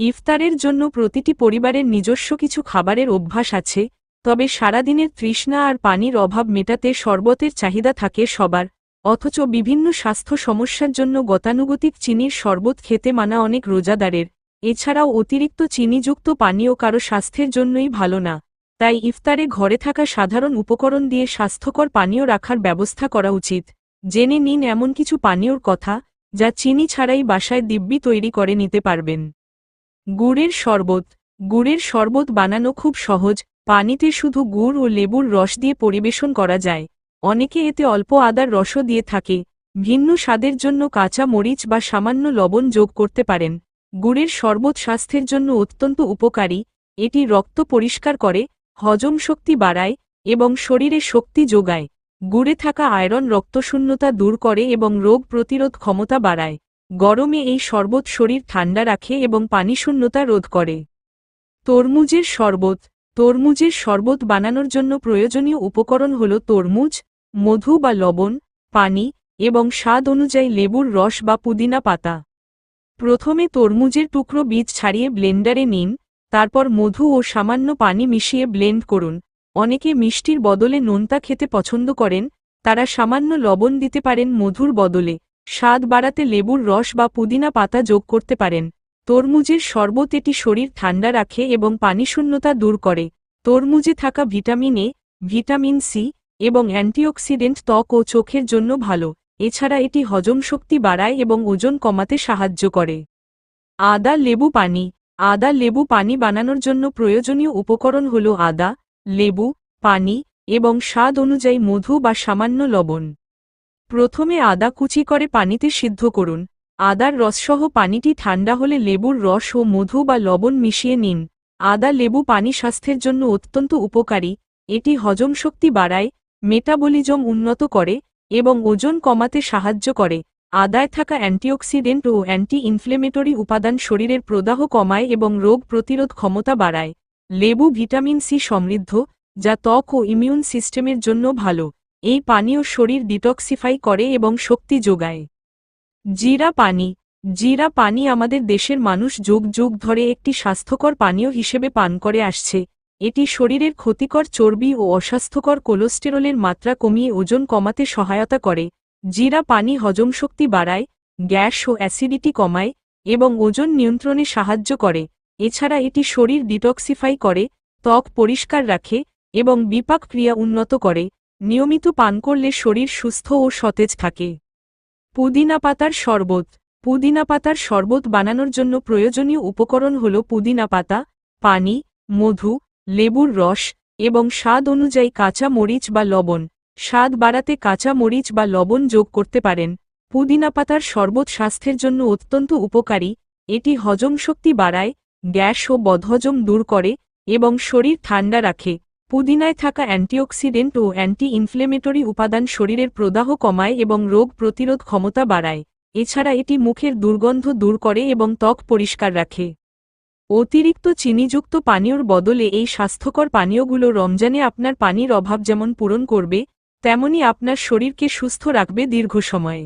ইফতারের জন্য প্রতিটি পরিবারের নিজস্ব কিছু খাবারের অভ্যাস আছে, তবে সারাদিনের তৃষ্ণা আর পানির অভাব মেটাতে শরবতের চাহিদা থাকে সবার, অথচ বিভিন্ন স্বাস্থ্য সমস্যার জন্য গতানুগতিক চিনির শরবত খেতে মানা অনেক রোজাদারের। এছাড়াও অতিরিক্ত চিনিযুক্ত পানীয় কারও স্বাস্থ্যের জন্যই ভালো না, তাই ইফতারে ঘরে থাকা সাধারণ উপকরণ দিয়ে স্বাস্থ্যকর পানীয় রাখার ব্যবস্থা করা উচিত। জেনে নিন এমন কিছু পানীয়র কথা, যা চিনি ছাড়াই বাসায় দিব্যি তৈরি করে নিতে পারবেন। গুড়ের শরবত। গুড়ের শরবত বানানো খুব সহজ, পানিতে শুধু গুড় ও লেবুর রস দিয়ে পরিবেশন করা যায়। অনেকে এতে অল্প আদার রসও দিয়ে থাকে। ভিন্ন স্বাদের জন্য কাঁচা মরিচ বা সামান্য লবণ যোগ করতে পারেন। গুড়ের শরবত স্বাস্থ্যের জন্য অত্যন্ত উপকারী। এটি রক্ত পরিষ্কার করে, হজম শক্তি বাড়ায় এবং শরীরে শক্তি যোগায়। গুড়ে থাকা আয়রন রক্তশূন্যতা দূর করে এবং রোগ প্রতিরোধ ক্ষমতা বাড়ায়। গরমে এই শরবত শরীর ঠান্ডা রাখে এবং পানিশূন্যতা রোধ করে। তরমুজের শরবত। তরমুজের শরবত বানানোর জন্য প্রয়োজনীয় উপকরণ হল তরমুজ, মধু বা লবণ, পানি এবং স্বাদ অনুযায়ী লেবুর রস বা পুদিনা পাতা। প্রথমে তরমুজের টুকরো বীজ ছাড়িয়ে ব্লেন্ডারে নিন, তারপর মধু ও সামান্য পানি মিশিয়ে ব্লেন্ড করুন। অনেকে মিষ্টির বদলে নোনতা খেতে পছন্দ করেন, তারা সামান্য লবণ দিতে পারেন মধুর বদলে। স্বাদ বাড়াতে লেবুর রস বা পুদিনা পাতা যোগ করতে পারেন। তরমুজের শরবত এটি শরীর ঠান্ডা রাখে এবং পানিশূন্যতা দূর করে। তরমুজে থাকা ভিটামিন এ, ভিটামিন সি এবং অ্যান্টিঅক্সিডেন্ট ত্বক ও চোখের জন্য ভালো। এছাড়া এটি হজম শক্তি বাড়ায় এবং ওজন কমাতে সাহায্য করে। আদা লেবু পানি। আদা লেবু পানি বানানোর জন্য প্রয়োজনীয় উপকরণ হল আদা, লেবু, পানি এবং স্বাদ অনুযায়ী মধু বা সামান্য লবণ। প্রথমে আদা কুচি করে পানিতে সিদ্ধ করুন। আদার রসসহ পানিটি ঠান্ডা হলে লেবুর রস ও মধু বা লবণ মিশিয়ে নিন। আদা লেবু পানি স্বাস্থ্যের জন্য অত্যন্ত উপকারী। এটি হজম শক্তি বাড়ায়, মেটাবলিজম উন্নত করে এবং ওজন কমাতে সাহায্য করে। আদায় থাকা অ্যান্টিঅক্সিডেন্ট ও অ্যান্টি ইনফ্লেমেটরি উপাদান শরীরের প্রদাহ কমায় এবং রোগ প্রতিরোধ ক্ষমতা বাড়ায়। লেবু ভিটামিন সি সমৃদ্ধ, যা ত্বক ও ইমিউন সিস্টেমের জন্য ভালো। এই পানীয় শরীর ডিটক্সিফাই করে এবং শক্তি যোগায়। জিরা পানি। জিরা পানি আমাদের দেশের মানুষ যুগ যুগ ধরে একটি স্বাস্থ্যকর পানীয় হিসেবে পান করে আসছে। এটি শরীরের ক্ষতিকর চর্বি ও অস্বাস্থ্যকর কোলেস্টেরলের মাত্রা কমিয়ে ওজন কমাতে সহায়তা করে। জিরা পানি হজম শক্তি বাড়ায়, গ্যাস ও অ্যাসিডিটি কমায় এবং ওজন নিয়ন্ত্রণে সাহায্য করে। এছাড়া এটি শরীর ডিটক্সিফাই করে, ত্বক পরিষ্কার রাখে এবং বিপাক ক্রিয়া উন্নত করে। নিয়মিত পান করলে শরীর সুস্থ ও সতেজ থাকে। পুদিনা পাতার শরবত। পুদিনা পাতার শরবত বানানোর জন্য প্রয়োজনীয় উপকরণ হল পুদিনা পাতা, পানি, মধু, লেবুর রস এবং স্বাদ অনুযায়ী কাঁচা মরিচ বা লবণ। স্বাদ বাড়াতে কাঁচা মরিচ বা লবণ যোগ করতে পারেন। পুদিনা পাতার শরবত স্বাস্থ্যের জন্য অত্যন্ত উপকারী। এটি হজম শক্তি বাড়ায়, গ্যাস ও বদহজম দূর করে এবং শরীর ঠান্ডা রাখে। পুদিনায় থাকা অ্যান্টিঅক্সিডেন্ট ও অ্যান্টি ইনফ্লেমেটরি উপাদান শরীরের প্রদাহ কমায় এবং রোগ প্রতিরোধ ক্ষমতা বাড়ায়। এছাড়া এটি মুখের দুর্গন্ধ দূর করে এবং ত্বক পরিষ্কার রাখে। অতিরিক্ত চিনিযুক্ত পানীয়র বদলে এই স্বাস্থ্যকর পানীয়গুলো রমজানে আপনার পানির অভাব যেমন পূরণ করবে, তেমনি আপনার শরীরকে সুস্থ রাখবে দীর্ঘ সময়ে।